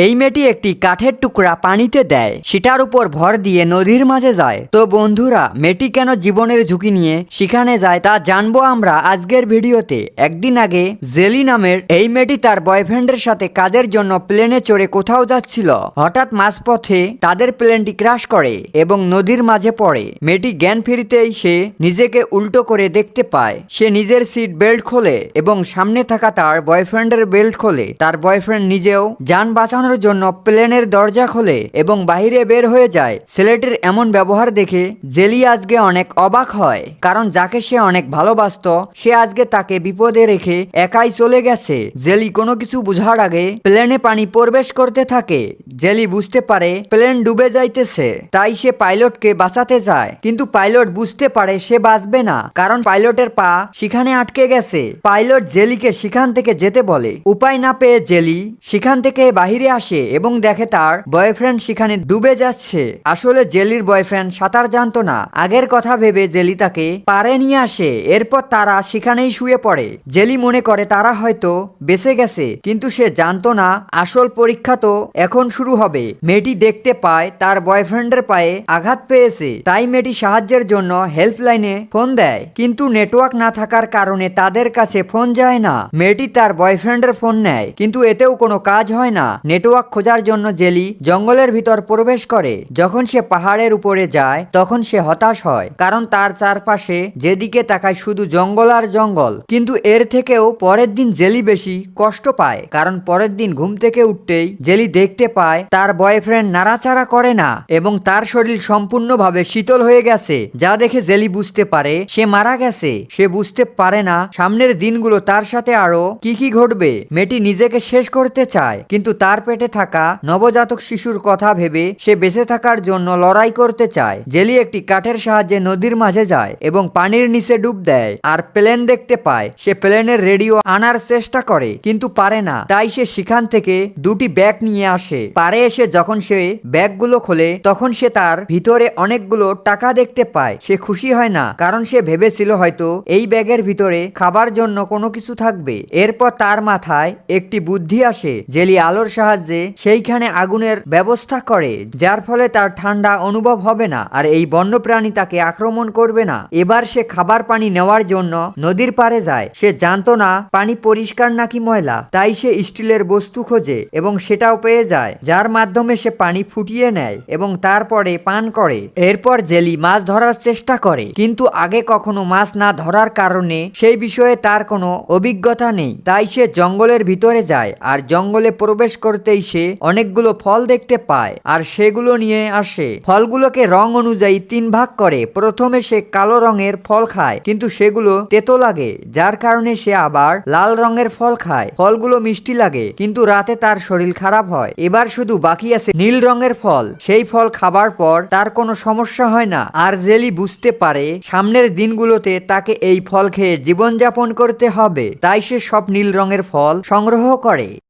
এই মেয়েটি একটি কাঠের টুকরা পানিতে দেয়। সেটার উপর ভর দিয়ে নদীর মাঝে যায়। তো বন্ধুরা, মেয়েটি কেন জীবনের ঝুঁকি নিয়ে সেখানে যায় তা জানব আমরা আজকের ভিডিওতে। একদিন আগে জেলি নামের এই মেয়েটি তার বয়ফ্রেন্ডের সাথে কাজের জন্য প্লেনে চড়ে কোথাও যাচ্ছিল। হঠাৎ মাঝপথে তাদের প্লেনটি ক্রাশ করে এবং নদীর মাঝে পড়ে। মেয়েটি জ্ঞান ফিরিতেই সে নিজেকে উল্টো করে দেখতে পায়। সে নিজের সিট বেল্ট খোলে এবং সামনে থাকা তার বয়ফ্রেন্ডের বেল্ট খোলে। তার বয়ফ্রেন্ড নিজেও যান বাঁচানোর জন্য প্লেনের দরজা খোলে এবং বাইরে বের হয়ে যায়। ছেলেটির এমন ব্যবহার দেখে জেলি আজকে অনেক অবাক হয়, কারণ যাকে সে অনেক ভালোবাসত, সে আজকে তাকে বিপদে রেখে একাই চলে গেছে। জেলি কোনো কিছু বুঝার আগে প্লেনে পানি প্রবেশ করতে থাকে। জেলি বুঝতে পারে প্লেন ডুবে যাইতেছে, তাই সে পাইলটকে বাঁচাতে যায়। কিন্তু পাইলট বুঝতে পারে সে বাঁচবে না, কারণ পাইলটের পা সেখানে আটকে গেছে। পাইলট জেলিকে সেখান থেকে যেতে বলে। উপায় না পেয়ে জেলি সেখান থেকে বাহিরে আসে এবং দেখে তার বয়ফ্রেন্ড সেখানে ডুবে যাচ্ছে। আসলে জেলির বয়ফ্রেন্ড সাঁতার জানতো না। আগের কথা ভেবে জেলি তাকে পারে নিয়ে আসে। এরপর তারা সেখানেই শুয়ে পড়ে। জেলি মনে করে তারা হয়তো বেঁচে গেছে, কিন্তু সে জানতো না আসল পরীক্ষা তো এখন শুরু হবে। মেয়েটি দেখতে পায় তার বয়ফ্রেন্ডের পায়ে আঘাত পেয়েছে। তাই মেয়েটি সাহায্যের জন্য হেল্পলাইনে ফোন দেয়। কিন্তু নেটওয়ার্ক না থাকার কারণে তাদের কাছে ফোন যায় না। মেয়েটি তার বয়ফ্রেন্ডের ফোন নেয়, কিন্তু এতেও কোনো কাজ হয় না। নেটওয়ার্ক খোঁজার জন্য জেলি জঙ্গলের ভিতর প্রবেশ করে। যখন সে পাহাড়ের উপরে যায়, তখন সে হতাশ হয়, কারণ তার চারপাশে যেদিকে তাকায় শুধু জঙ্গল আর জঙ্গল। কিন্তু এর থেকেও পরের দিন জেলি বেশি কষ্ট পায়, কারণ পরের দিন ঘুম থেকে উঠতেই জেলি দেখতে পায় তার বয়ফ্রেন্ড নাড়াচাড়া করে না এবং তার শরীর সম্পূর্ণভাবে শীতল হয়ে গেছে। যা দেখে জেলি বুঝতে পারে, সে মারা গেছে। সে বুঝতে পারে না সামনের দিনগুলো তার সাথে আরও কি কি ঘটবে। মেয়েটি নিজেকে শেষ করতে চায়, কিন্তু তার পেটে থাকা নবজাতক শিশুর কথা ভেবে সে বেঁচে থাকার জন্য লড়াই করতে চায়। জেলি একটি কাঠের সাহায্যে নদীর মাঝে যায় এবং পানির নিচে ডুব দেয় আর প্লেন দেখতে পায়। সে প্লেনের রেডিও আনার চেষ্টা করে, কিন্তু পারে না। তাই সে সেখান থেকে দুটি ব্যাগ নিয়ে আসে। পারে এসে যখন সে ব্যাগগুলো খোলে, তখন সে তার ভিতরে অনেকগুলো টাকা দেখতে পায়। সে খুশি হয় না, কারণ সে ভেবেছিল হয়তো এই ব্যাগের ভিতরে খাবার জন্য কোনো কিছু থাকবে। এরপর তার মাথায় একটি বুদ্ধি আসে। জেলি আলোর সাহায্যে সেইখানে আগুনের ব্যবস্থা করে, যার ফলে তার ঠান্ডা অনুভব হবে না আর এই বন্যপ্রাণী তাকে আক্রমণ করবে না। এবার সে খাবার পানি নেওয়ার জন্য নদীর পাড়ে যায়। সে জানতো না, পানি পরিষ্কার নাকি ময়লা। তাই সে স্টিলের বস্তু খোঁজে এবং সেটাও পেয়ে যায়, যার মাধ্যমে সে পানি ফুটিয়ে নেয় এবং তারপরে পান করে। এরপর জেলি মাছ ধরার চেষ্টা করে, কিন্তু আগে কখনো মাছ না ধরার কারণে সেই বিষয়ে তার কোনো অভিজ্ঞতা নেই। তাই সে জঙ্গলের ভিতরে যায় আর জঙ্গলে প্রবেশ করতেই সে অনেকগুলো ফল দেখতে পায়, আর সেগুলো নিয়ে আসে। ফলগুলোকে রং অনুযায়ী তিন ভাগ করে। প্রথমে সে কালো রঙের ফল খায়, কিন্তু সেগুলো তেতো লাগে, যার কারণে সে আবার লাল রঙের ফল খায়। ফলগুলো মিষ্টি লাগে, কিন্তু রাতে তার শরীর খারাপ হয়। এবার শুধু বাকি আছে নীল রঙের ফল। সেই ফল খাবার পর তার কোনো সমস্যা হয় না, আর জেলি বুঝতে পারে সামনের দিনগুলোতে তাকে এই ফল খেয়ে জীবনযাপন করতে হবে। তাই সে সব নীল রঙের ফল সংগ্রহ করে।